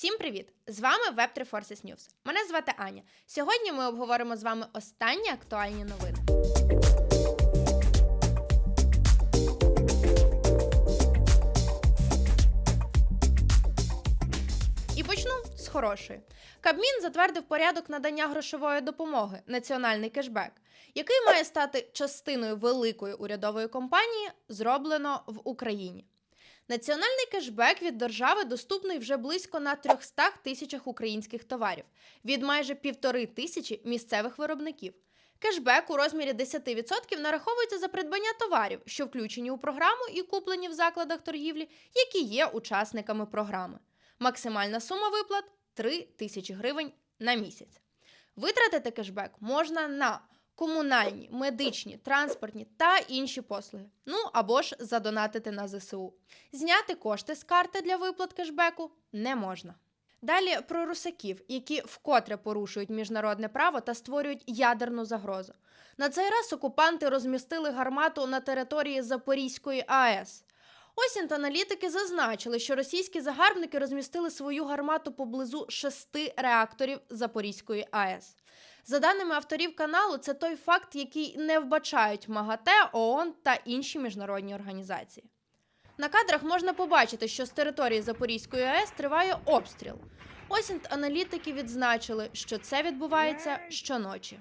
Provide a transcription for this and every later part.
Всім привіт! З вами Web3 Forces News. Мене звати Аня. Сьогодні ми обговоримо з вами останні актуальні новини. І почну з хорошої. Кабмін затвердив порядок надання грошової допомоги національний кешбек, який має стати частиною великої урядової кампанії, зроблено в Україні. Національний кешбек від держави доступний вже близько на 300 тисячах українських товарів від майже півтори тисячі місцевих виробників. Кешбек у розмірі 10% нараховується за придбання товарів, що включені у програму і куплені в закладах торгівлі, які є учасниками програми. Максимальна сума виплат 3 тисячі гривень на місяць. Витратити кешбек можна на комунальні, медичні, транспортні та інші послуги. Ну або ж задонатити на ЗСУ. Зняти кошти з карти для виплат кешбеку не можна. Далі про русаків, які вкотре порушують міжнародне право та створюють ядерну загрозу. На цей раз окупанти розмістили гармату на території Запорізької АЕС. Осінт аналітики зазначили, що російські загарбники розмістили свою гармату поблизу шести реакторів Запорізької АЕС. За даними авторів каналу, це той факт, який не вбачають МАГАТЕ, ООН та інші міжнародні організації. На кадрах можна побачити, що з території Запорізької АЕС триває обстріл. Осінт аналітики відзначили, що це відбувається щоночі.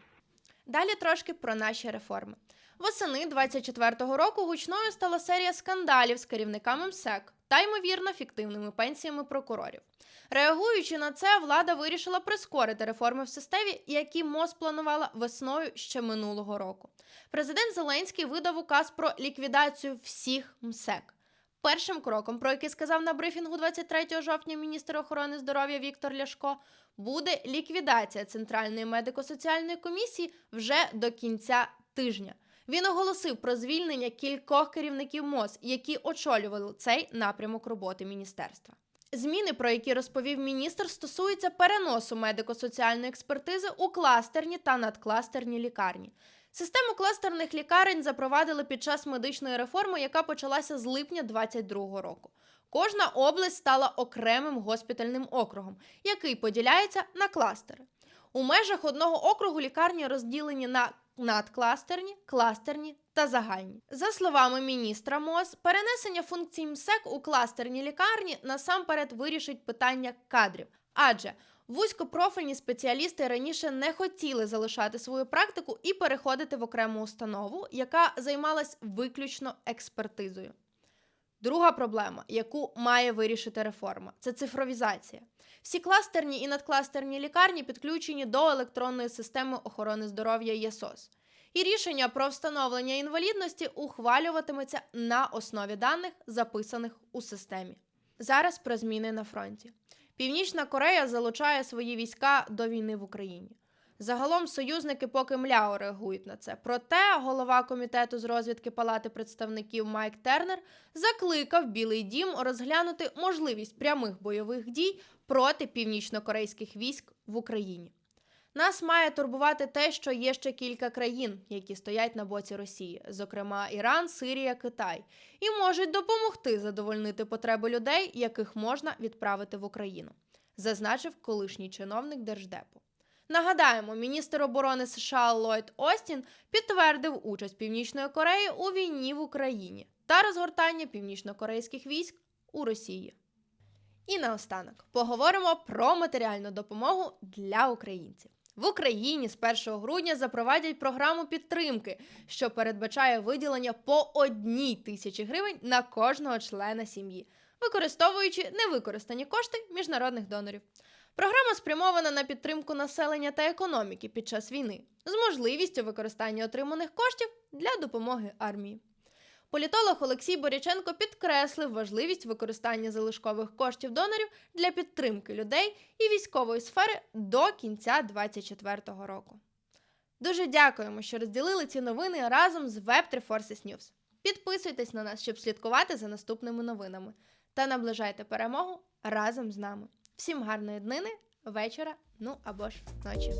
Далі трошки про наші реформи. Восени 24-го року гучною стала серія скандалів з керівниками МСЕК та, ймовірно, фіктивними пенсіями прокурорів. Реагуючи на це, влада вирішила прискорити реформи в системі, які МОЗ планувала весною ще минулого року. Президент Зеленський видав указ про ліквідацію всіх МСЕК. Першим кроком, про який сказав на брифінгу 23 жовтня міністр охорони здоров'я Віктор Ляшко, буде ліквідація Центральної медико-соціальної комісії вже до кінця тижня. Він оголосив про звільнення кількох керівників МОЗ, які очолювали цей напрямок роботи міністерства. Зміни, про які розповів міністр, стосуються переносу медико-соціальної експертизи у кластерні та надкластерні лікарні. Систему кластерних лікарень запровадили під час медичної реформи, яка почалася з липня 2022 року. Кожна область стала окремим госпітальним округом, який поділяється на кластери. У межах одного округу лікарні розділені на надкластерні, кластерні та загальні. За словами міністра МОЗ, перенесення функцій МСЕК у кластерні лікарні насамперед вирішить питання кадрів, адже вузькопрофільні спеціалісти раніше не хотіли залишати свою практику і переходити в окрему установу, яка займалась виключно експертизою. Друга проблема, яку має вирішити реформа, це цифровізація. Всі кластерні і надкластерні лікарні підключені до електронної системи охорони здоров'я ЄСОС. І рішення про встановлення інвалідності ухвалюватиметься на основі даних, записаних у системі. Зараз про зміни на фронті. Північна Корея залучає свої війська до війни в Україні. Загалом союзники поки мляво реагують на це. Проте голова комітету з розвідки Палати представників Майк Тернер закликав Білий Дім розглянути можливість прямих бойових дій проти північнокорейських військ в Україні. Нас має турбувати те, що є ще кілька країн, які стоять на боці Росії, зокрема Іран, Сирія, Китай, і можуть допомогти задовольнити потреби людей, яких можна відправити в Україну, зазначив колишній чиновник Держдепу. Нагадаємо, міністр оборони США Ллойд Остін підтвердив участь Північної Кореї у війні в Україні та розгортання північнокорейських військ у Росії. І наостанок поговоримо про матеріальну допомогу для українців. В Україні з 1 грудня запровадять програму підтримки, що передбачає виділення по одній тисячі гривень на кожного члена сім'ї, використовуючи невикористані кошти міжнародних донорів. Програма спрямована на підтримку населення та економіки під час війни з можливістю використання отриманих коштів для допомоги армії. Політолог Олексій Боряченко підкреслив важливість використання залишкових коштів донорів для підтримки людей і військової сфери до кінця 2024 року. Дуже дякуємо, що розділили ці новини разом з Web3 Forces News. Підписуйтесь на нас, щоб слідкувати за наступними новинами та наближайте перемогу разом з нами. Всім гарної днини, вечора, ну або ж ночі.